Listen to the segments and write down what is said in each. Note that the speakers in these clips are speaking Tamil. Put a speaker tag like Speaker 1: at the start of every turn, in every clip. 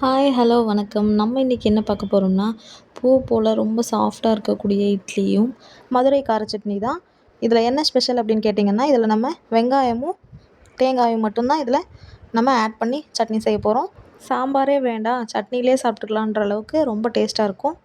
Speaker 1: ஹாய் ஹலோ வணக்கம். நம்ம இன்றைக்கி என்ன பார்க்க போகிறோம்னா பூ போல் ரொம்ப சாஃப்டாக இருக்கக்கூடிய இட்லியும் மதுரை கார சட்னி தான். இதில் என்ன ஸ்பெஷல் அப்படின்னு கேட்டிங்கன்னா இதில் நம்ம வெங்காயமும் தேங்காயும் மட்டும்தான் இதில் நம்ம ஆட் பண்ணி சட்னி செய்ய போகிறோம் சாம்பாரே வேண்டாம். சட்னிலே சாப்பிட்டுக்கலான்ற அளவுக்கு ரொம்ப டேஸ்ட்டாக இருக்கும்.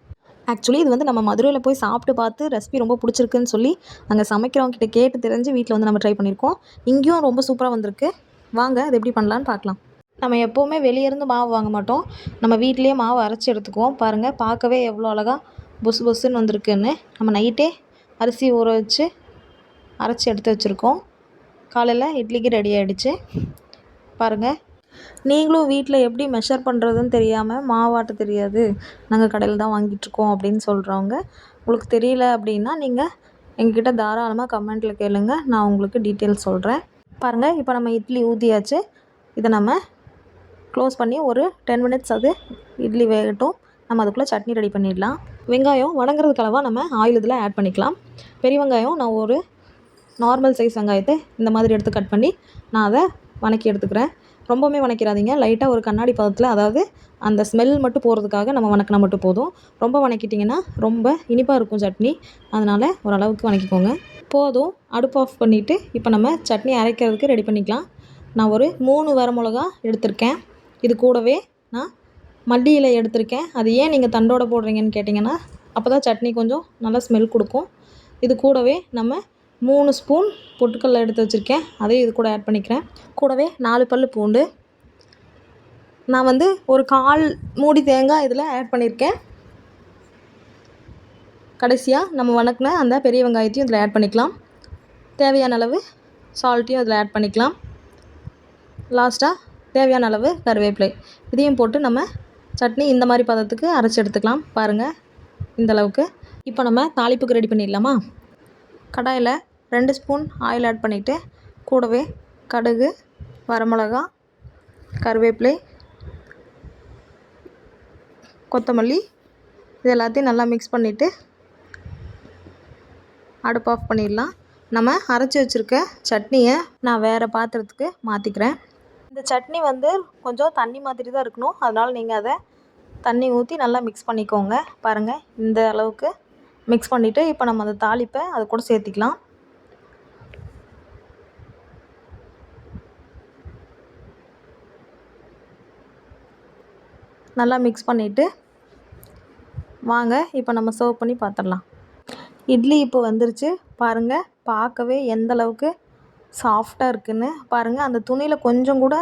Speaker 1: ஆக்சுவலி இது வந்து நம்ம மதுரையில் போய் சாப்பிட்டு பார்த்து ரெசிபி ரொம்ப பிடிச்சிருக்குன்னு சொல்லி அங்கே சமைக்கிறவங்ககிட்ட கேட்டு தெரிஞ்சு வீட்டில் வந்து நம்ம ட்ரை பண்ணியிருக்கோம் இங்கேயும் ரொம்ப சூப்பராக வந்திருக்கு. வாங்க அது எப்படி பண்ணலான்னு பார்க்கலாம். நம்ம எப்போவுமே வெளியேருந்து மாவு வாங்க மாட்டோம். நம்ம வீட்டிலேயே மாவு அரைச்சி எடுத்துக்குவோம். பாருங்கள் பார்க்கவே எவ்வளோ அழகாக பொசு பொசுன்னு வந்திருக்குன்னு. நம்ம நைட்டே அரிசி ஊற வச்சு அரைச்சி எடுத்து வச்சுருக்கோம். காலையில் இட்லிக்கு ரெடி ஆகிடுச்சு பாருங்கள் நீங்களும் வீட்டில் எப்படி மெஷர் பண்ணுறதுன்னு தெரியாமல் மாவாட்ட தெரியாது. நாங்கள் கடையில் தான் வாங்கிட்டுருக்கோம் அப்படின்னு சொல்கிறவங்க உங்களுக்கு தெரியல அப்படின்னா நீங்கள் எங்ககிட்ட தாராளமாக கமெண்ட்டில் கேளுங்கள் நான் உங்களுக்கு டீட்டெயில்ஸ் சொல்கிறேன் பாருங்கள் இப்போ நம்ம இட்லி ஊற்றியாச்சு இதை நம்ம க்ளோஸ் பண்ணி ஒரு டென் மினிட்ஸ் அது இட்லி வேகட்டும். நம்ம அதுக்குள்ளே சட்னி ரெடி பண்ணிடலாம். வெங்காயம் வணங்குறதுக்கு அளவாக நம்ம ஆயில் இதில் ஆட் பண்ணிக்கலாம். பெரிய வெங்காயம் நான் ஒரு நார்மல் சைஸ் வெங்காயத்தை இந்த மாதிரி எடுத்து கட் பண்ணி நான் அதை வணக்கி எடுத்துக்கிறேன். ரொம்பவுமே வணக்கிறாதீங்க லைட்டாக ஒரு கண்ணாடி பதத்தில் அதாவது அந்த ஸ்மெல் மட்டும் போகிறதுக்காக நம்ம வணக்கினா மட்டும் போதும். ரொம்ப வணக்கிட்டிங்கன்னா ரொம்ப இனிப்பாக இருக்கும் சட்னி. அதனால் ஓரளவுக்கு வணக்கிக்கோங்க. போதும். அடுப்பு ஆஃப் பண்ணிவிட்டு இப்போ நம்ம சட்னி அரைக்கிறதுக்கு ரெடி பண்ணிக்கலாம். நான் ஒரு மூணு வரமிளகா எடுத்திருக்கேன். இது கூடவே நான் மல்லி இலை எடுத்திருக்கேன். அது ஏன் நீங்கள் தண்டோடு போடுறீங்கன்னு கேட்டிங்கன்னா அப்போ தான் சட்னி கொஞ்சம் நல்லா ஸ்மெல் கொடுக்கும். இது கூடவே நம்ம மூணு ஸ்பூன் பொட்டுக்கல்ல எடுத்து வச்சுருக்கேன். அதையும் இது கூட ஆட் பண்ணிக்கிறேன். கூடவே நாலு பல் பூண்டு. நான் வந்து ஒரு கால் மூடி தேங்காய் இதில் ஆட் பண்ணியிருக்கேன் கடைசியாக நம்ம வணக்கின அந்த பெரிய வெங்காயத்தையும் இதில் ஆட் பண்ணிக்கலாம். தேவையான அளவு சால்ட்டையும் அதில் ஆட் பண்ணிக்கலாம். லாஸ்ட்டாக தேவையான அளவு கருவேப்பிலை. இதையும் போட்டு நம்ம சட்னி இந்த மாதிரி பதத்துக்கு அரைச்சி எடுத்துக்கலாம். பாருங்கள் இந்த அளவுக்கு. இப்போ நம்ம தாளிப்புக்கு ரெடி பண்ணிடலாமா? கடாயில் ரெண்டு ஸ்பூன் ஆயில் ஆட் பண்ணிவிட்டு கூடவே கடுகு வரமிளகா கருவேப்பிலை கொத்தமல்லி இது எல்லாத்தையும் நல்லா மிக்ஸ் பண்ணிவிட்டு அடுப்பு ஆஃப் பண்ணிடலாம். நம்ம அரைச்சி வச்சுருக்க சட்னியை நான் வேறு பாத்திரத்துக்கு மாற்றிக்கிறேன் இந்த சட்னி வந்து கொஞ்சம் தண்ணி மாதிரி தான் இருக்கணும். அதனால் நீங்கள் அதை தண்ணி ஊற்றி நல்லா மிக்ஸ் பண்ணிக்கோங்க. பாருங்கள் இந்த அளவுக்கு மிக்ஸ் பண்ணிவிட்டு இப்போ நம்ம அந்த தாளிப்பை அது கூட சேர்த்திக்கலாம். நல்லா மிக்ஸ் பண்ணிவிட்டு வாங்க இப்போ நம்ம சர்வ் பண்ணி பார்த்துடலாம் இட்லி இப்போ வந்துருச்சு. பாருங்கள் பார்க்கவே எந்த அளவுக்கு சாஃப்டாக இருக்குதுன்னு பாருங்கள் அந்த துணியில் கொஞ்சம் கூட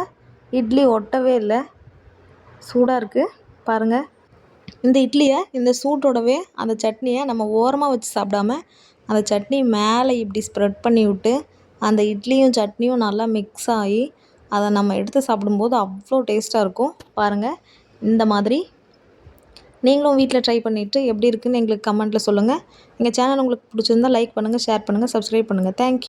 Speaker 1: இட்லி ஒட்டவே இல்லை. சூடாக இருக்குது பாருங்கள் இந்த இட்லியை இந்த சூட்டோடவே அந்த சட்னியை நம்ம ஓரமாக வச்சு சாப்பிடாம அந்த சட்னி மேலே இப்படி ஸ்ப்ரெட் பண்ணி விட்டு அந்த இட்லியும் சட்னியும் நல்லா மிக்ஸ் ஆகி அதை நம்ம எடுத்து சாப்பிடும்போது அவ்வளோ டேஸ்ட்டாக இருக்கும். பாருங்கள் இந்த மாதிரி. நீங்களும் வீட்டில் ட்ரை பண்ணிவிட்டு எப்படி இருக்குதுன்னு எங்களுக்கு கமெண்ட்டில் சொல்லுங்கள் எங்கள் சேனல் உங்களுக்கு பிடிச்சிருந்தா லைக் பண்ணுங்கள் ஷேர் பண்ணுங்கள் சப்ஸ்கிரைப் பண்ணுங்கள் தேங்க்யூ